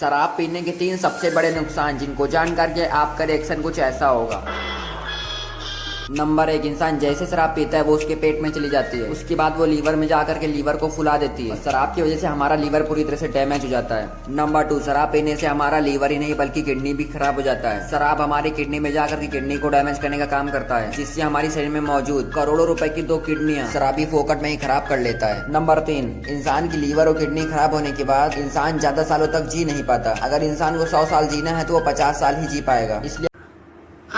शराब पीने के तीन सबसे बड़े नुकसान जिनको जानकर के आपका रिएक्शन कुछ ऐसा होगा। नंबर एक इंसान जैसे शराब पीता है, वो उसके पेट में चली जाती है। उसके बाद वो लीवर में जाकर के लीवर को फुला देती है। शराब की वजह से हमारा लीवर पूरी तरह से डैमेज हो जाता है। नंबर टू शराब पीने से हमारा लीवर ही नहीं, बल्कि किडनी भी खराब हो जाता है। शराब हमारी किडनी में जाकर के किडनी को डैमेज करने का काम करता है, जिससे हमारी शरीर में मौजूद करोड़ों रुपए की दो किडनियाँ शराबी फोकट में ही खराब कर लेता है। नंबर तीन, इंसान की लीवर और किडनी खराब होने के बाद इंसान ज़्यादा सालों तक जी नहीं पाता। अगर इंसान को सौ साल जीना है तो वो पचास साल ही जी पाएगा। इसलिए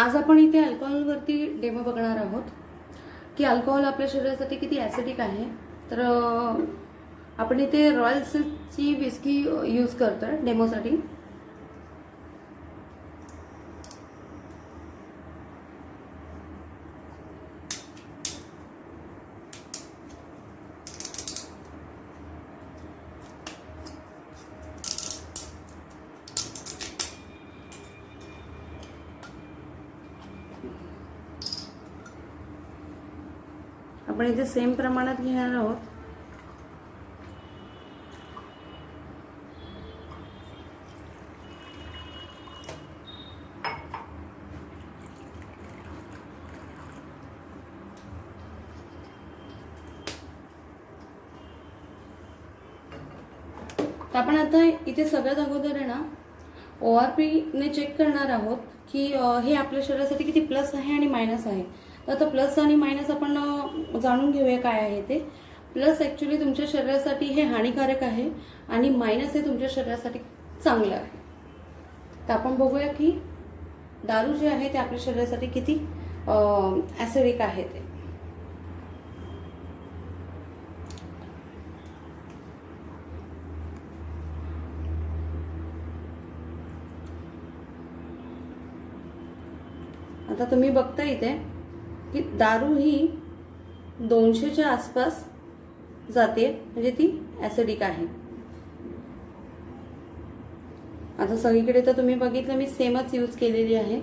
आज आपण इथे अल्कोहोलवरती डेमो बघणार आहोत की अल्कोहोल आपल्या शरीरासाठी किती ॲसिडिक आहे. तर आपण इथे रॉयल सिल्कची विस्की यूज करतोय डेमोसाठी आपण इथे सेम प्रमाणात घेणार आहोत. तर आपण आता इथे सगळ्यात अगोदर आहे ना ओ आर पीने चेक करणार आहोत की हे आपल्या शरीरासाठी किती प्लस आहे आणि मायनस आहे. तर आता प्लस आणि मायनस आपण जाणून घेऊया काय आहे ते. प्लस ॲक्च्युली तुमच्या शरीरासाठी हे हानिकारक आहे आणि मायनस हे तुमच्या शरीरासाठी चांगलं आहे. तर आपण बघूया की दारू जे आहे ते आपल्या शरीरासाठी किती ॲसिडिक आहे ते. आता तुम्ही बघता इथे की दारू ही दोनशेच्या आसपास जाते म्हणजे ती ॲसिडिक आहे. आता सगळीकडे तर तुम्ही बघितलं मी सेमच यूज केलेली आहे.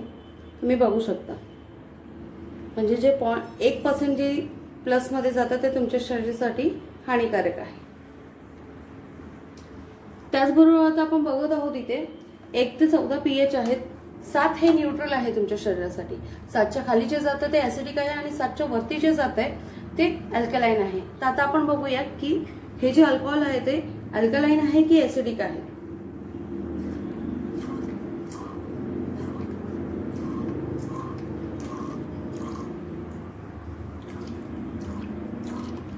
तुम्ही बघू शकता. म्हणजे जे पॉईंट एक पर्सेंट जे प्लसमध्ये जातं ते तुमच्या शरीरासाठी हानिकारक आहे. त्याचबरोबर आता आपण बघत आहोत इथे एक ते चौदा पी एच आहेत. सात हे न्यूट्रल आहे तुमच्या शरीरासाठी. सातच्या खाली जे जातं ते ऍसिडिक आहे आणि सातच्या वरती जे जात आहे ते अल्कलाईन आहे. तर आता आपण बघूया की हे जे अल्कोहोल आहे ते अल्कलाईन आहे की ऍसिडिक आहे?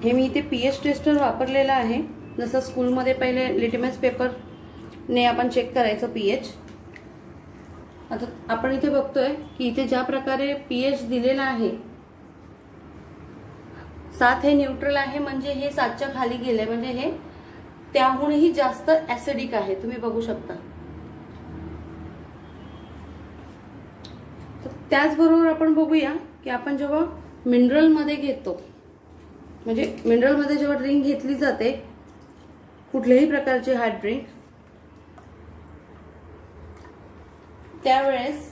हे मी इथे पी एच टेस्टर वापरलेलं आहे. जसं स्कूलमध्ये पहिले लिटमस पेपरने आपण चेक करायचं पी एच आता आपण इथे बघतोय की इथे ज्या प्रकारे पी एच दिलेला आहे सात हे न्यूट्रल आहे म्हणजे हे सातच्या खाली गेले म्हणजे हे त्याहूनही जास्त ऍसिडिक आहे. तुम्ही बघू शकता. तर त्याचबरोबर आपण बघूया की आपण जेव्हा मिनरलमध्ये घेतो म्हणजे मिनरलमध्ये जेव्हा ड्रिंक घेतली जाते कुठल्याही प्रकारची हार्ड ड्रिंक त्यावेळेस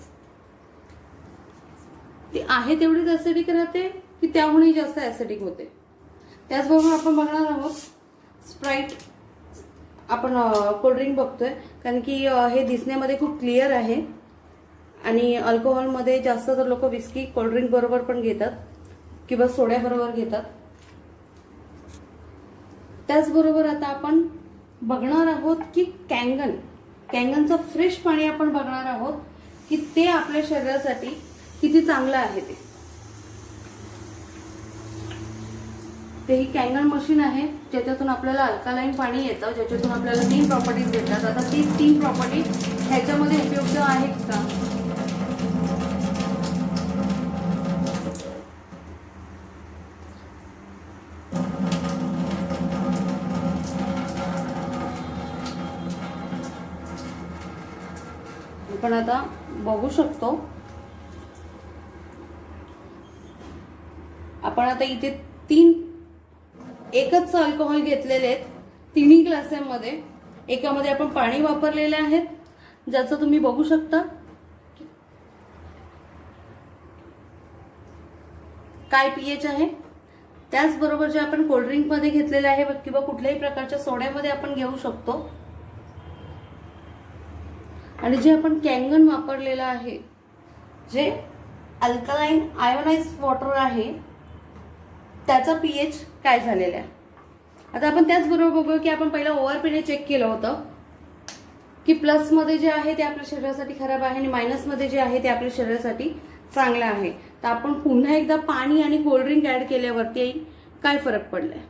ती आहे तेवढीच ॲसिडिक राहते की त्याहूनही जास्त ॲसिडिक होते. त्याचबरोबर आपण बघणार आहोत स्प्राईट आपण कोल्ड्रिंक बघतोय. कारण की हे दिसण्यामध्ये खूप क्लिअर आहे. आणि अल्कोहोलमध्ये जास्त तर लोक विस्की कोल्ड्रिंक बरोबर पण घेतात किंवा सोड्याबरोबर घेतात. त्याचबरोबर आता आपण बघणार आहोत की कँगन कॅंगनचं फ्रेश पाणी आपण बघणार आहोत की ते आपल्या शरीरासाठी किती चांगलं आहे ते. ते ही कँगन मशीन आहे ज्याच्यातून आपल्याला अल्कालाईन पाणी येतं ज्याच्यातून आपल्याला तीन प्रॉपर्टीज भेटतात. आता ती तीन प्रॉपर्टी ह्याच्यामध्ये उपयुक्त आहेत का? आपण आता बघू शकतो. आपण आता इथे तीन एकच अल्कोहोल घेतलेले आहेत. तिन्ही ग्लासांमध्ये. एकामध्ये आपण पाणी वापरलेले आहेत ज्याचं तुम्ही बघू शकता. काय पीएच आहे? त्याचबरोबर जे आपण कोल्ड्रिंकमध्ये घेतलेले आहे किंवा कुठल्याही प्रकारच्या सोड्यामध्ये आपण घेऊ शकतो. आणि जे आपण कॅंगन वापरलेलं आहे जे अल्कलाईन आयोनाइज वॉटर आहे त्याचा पीएच काय झालेला आहे? आता आपण त्याचबरोबर बघूया की आपण पहिला ओआरपीने चेक केलं होतं की प्लसमध्ये जे आहे ते आपल्या शरीरासाठी खराब आहे आणि मायनसमध्ये जे आहे ते आपल्या शरीरासाठी चांगलं आहे. तर आपण पुन्हा एकदा पाणी आणि कोल्ड्रिंक ॲड केल्यावरती काय फरक पडलाय?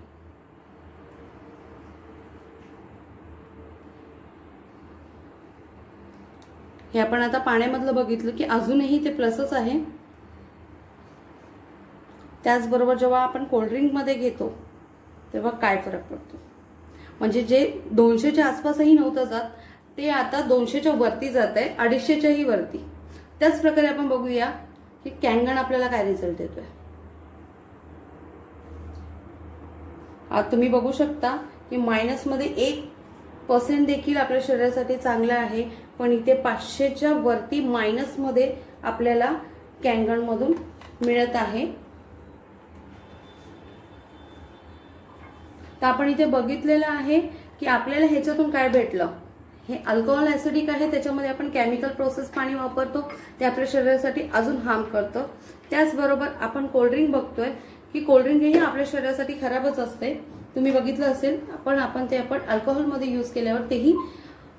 हे आपण आता पाण्यामधलं बघितलं की अजूनही ते प्लसच आहे. त्याचबरोबर जेव्हा आपण कोल्ड्रिंकमध्ये घेतो तेव्हा काय फरक पडतो? म्हणजे जे दोनशेच्या आसपासही नव्हतं जात ते आता दोनशेच्या वरती जात आहे अडीचशेच्याही वरती. त्याच प्रकारे आपण बघूया की कॅंगण आपल्याला काय रिझल्ट देतोय. तुम्ही बघू शकता की मायनसमध्ये एक पर्सेंट देखील आपल्या शरीरासाठी चांगलं आहे. पण इथे पाचशेच्या वरती मायनसमध्ये आपल्याला कॅंगणमधून मिळत आहे. तर आपण इथे बघितलेलं आहे की आपल्याला ह्याच्यातून काय भेटलं? हे अल्कोहोल ॲसिडिक आहे त्याच्यामध्ये आपण केमिकल प्रोसेस पाणी वापरतो. ते आपल्या शरीरासाठी अजून हार्म करतं. त्याचबरोबर आपण कोल्ड्रिंक बघतोय की कोल्ड्रिंक हेही आपल्या शरीरासाठी खराबच असते. तुम्ही बघितलं असेल पण आपण ते आपण अल्कोहोलमध्ये यूज केल्यावर तेही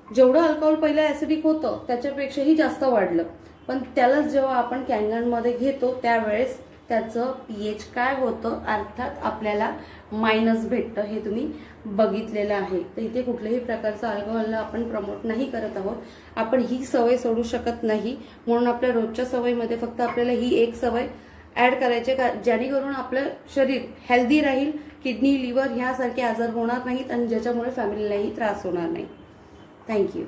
जेवढं अल्कोहोल पहिलं ऍसिडिक होतं त्याच्यापेक्षाही जास्त वाढलं. पण त्यालाच जेव्हा आपण कॅंगनमध्ये घेतो त्यावेळेस त्याचं पीएच काय होतं अर्थात आपल्याला मायनस भेटतं हे तुम्ही बघितलेलं आहे. तर इथे कुठल्याही प्रकारचं अल्कोहोलला आपण प्रमोट नाही करत आहोत. आपण ही सवय सोडू शकत नाही. म्हणून आपल्या रोजच्या सवयीमध्ये फक्त आपल्याला ही एक सवय ॲड करायची का जेणेकरून आपलं शरीर हेल्दी राहील किडनी लिव्हर ह्यासारखे आजार होणार नाहीत आणि ज्याच्यामुळे फॅमिलीलाही त्रास होणार नाही. थँक्यू